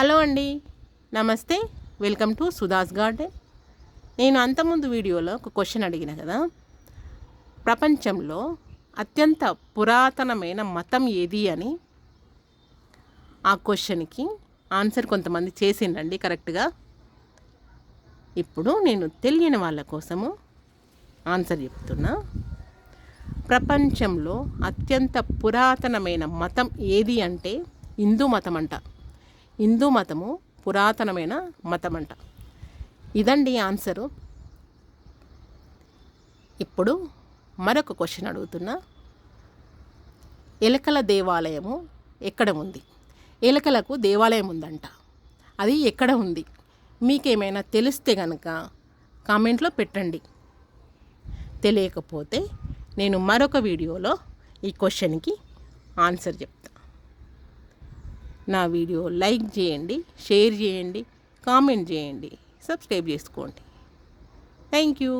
Hello అండి. నమస్తే. Welcome to Sudha's garden. నేను అంతకుముందు వీడియోలో ఒక క్వశ్చన్ అడిగిన కదా. ప్రపంచంలో అత్యంత పురాతనమైన మతం ఏది అని? ఆ క్వశ్చన్కి ఆన్సర్ కొంతమంది చేసిండండి కరెక్ట్గా. ఇప్పుడు నేను తెలియని వాళ్ళ కోసము ఆన్సర్ చెప్తున్నా. ప్రపంచంలో అత్యంత పురాతనమైన మతం ఏది అంటే హిందూ మతం అంట. హిందూ మతము పురాతనమైన మతం అంట ఇదండి ఆన్సరు. ఇప్పుడు మరొక క్వశ్చన్ అడుగుతున్నా. ఎలకల దేవాలయము ఎక్కడ ఉంది? ఎలకలకు దేవాలయం ఉందంట. అది ఎక్కడ ఉంది? మీకేమైనా తెలిస్తే కనుక కామెంట్లో పెట్టండి. తెలియకపోతే నేను మరొక వీడియోలో ఈ క్వశ్చన్కి ఆన్సర్ చెప్తాను నా వీడియో లైక్ చేయండి షేర్ చేయండి కామెంట్ చేయండి సబ్స్క్రైబ్ చేసుకోండి. Thank you.